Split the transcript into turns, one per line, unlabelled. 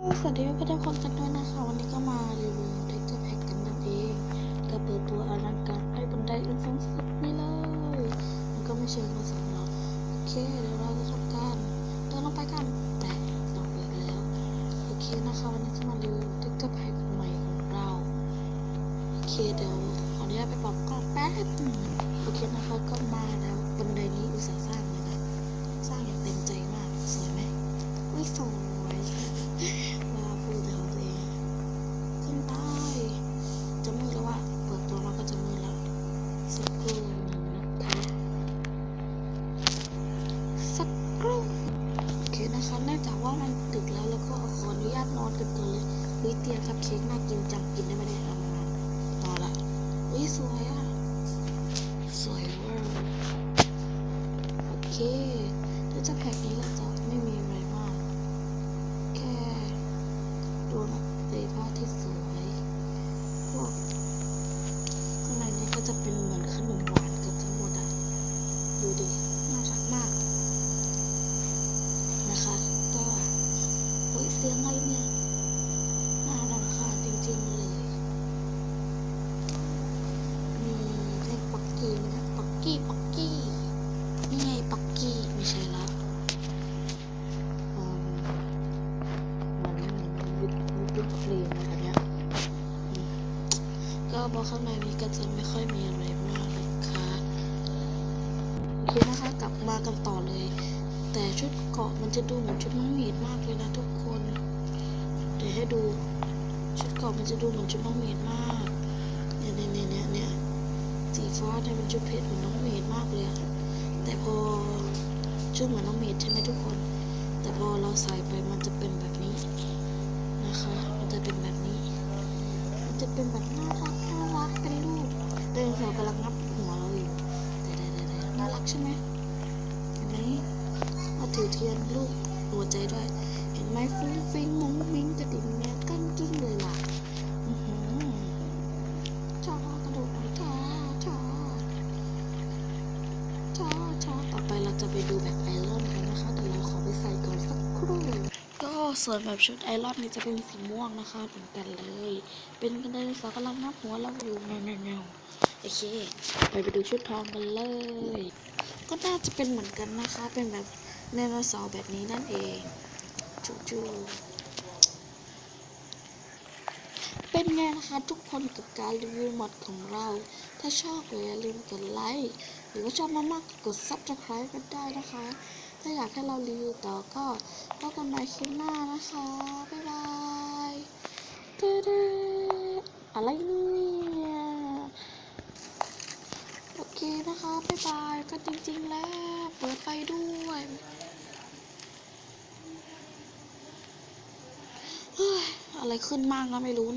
สวัสดีเพื่อนๆทุกคนกันด้วยนะคะ วันนี้ก็มารีวิวเด็กเจอร์แพ็กกันนั่นเองแต่เปิดตัวอลังการให้บันไดอันสูงสุดนี่เลย มันก็ไม่เชิงมาสำหรับโอเค เดี๋ยวเราจะทำการเดินลงไปกันแต่ลงไปแล้ว โอเคนะคะ วันนี้จะมารีวิวเด็กเจอร์แพ็กใหม่ของเรา โอเค เดี๋ยวขออนุญาตไปปรับกล้องแป๊บโอเคนะคะก็มาแล้วบันไดนี้อุตสาห์สร้างเลยนะสร้างอย่างเต็มใจมากสวยไหมอุ้ยสวย นะคะเนื่องจากว่ามันดึกแล้วแล้วก็ขออนุญาตนอนกันก่อนเลยเฮ้ยเตียงคัพเค้กน่ากินจังกินได้ไหมเนี่ยเอามานอนละอุ้ยสวยอะสวยเวอร์โอเคถ้าจะแพ็กนี้ก็จะไม่มีอะไรมาก แค่ดูนะเลยผ้าที่สวยพวกข้างในนี้ก็จะเป็นเหมือนขนมหวานเกือบทั้งหมดอะดูดิ น่ารักมาก นะคะ ก็โอ้ย เสียงอะไรเนี่ยน่ารำคาญจริงๆเลย มีเพลงปักกี้นะปักกี้ปักกี้นี่ไงปักกี้ไม่ใช่ละอืมเหมือนเหมือนวิปวิปครีมอะไรเนี้ยก็บอกข้างในนี้ก็จะไม่ค่อยมีอะไรมากนะคะโอเคนะคะกลับมากันต่อเลย แต่ชุดเกาะมันจะดูเหมือนชุดน้องมีดมากเลยนะทุกคน เดี๋ยวให้ดู ชุดเกาะมันจะดูเหมือนชุดน้องมีดมากเนี่ยเนี่ยเนี่ยเนี่ยสีฟ้าเนี่ยเป็นชุดเพชรเหมือนน้องหมีดมากเลย แต่พอชุดเหมือนน้องเมดใช่ไหมทุกคน แต่พอเราใส่ไปมันจะเป็นแบบนี้นะคะ มันจะเป็นแบบนี้ มันจะเป็นแบบน่ารักน่ารักเป็นรูปเดินสากำลังงับหัวเราอยู่แต่แต่แต่น่ารักใช่ไหม มาถือเทียนรูปหัวใจด้วย เห็นไหมฟุ้งฟิ้งมุ้งมิ้งกระดิ่งแมสกั้นกิ้งเลยล่ะอือหือชอบกระโดดหน่อยจ้าชอบช้าช้าต่อไปเราจะไปดูแบบไอรอนกันนะคะเดี๋ยวเราขอไปใส่ก่อนสักครู่ ก็ส่วนแบบชุดไอรอนนี่จะเป็นสีม่วงนะคะเหมือนกันเลย เป็นกันไดโนสากำลังนับหัวเราอยู่แนวแนว โอเค ไปไปดูชุดทองกันเลย ก็น่าจะเป็นเหมือนกันนะคะ เป็นแบบไดโนเสาร์แบบนี้นั่นเองจูจูเป็นไงนะคะทุกคนกับการรีวิวหมดของเรา ถ้าชอบก็อย่าลืมกดไลค์หรือว่าชอบมากๆกด subscribe กันได้นะคะ ถ้าอยากให้เรารีวิวต่อก็พบกันใหม่คลิปหน้านะคะ บ๊ายบายเด้ออะไรเนี่ย โอ เคนะคะบ๊ายบายก็จริง ๆ แล้ว เปิดไฟด้วยเฮ้ยอะไรขึ้นมากนะไม่รู้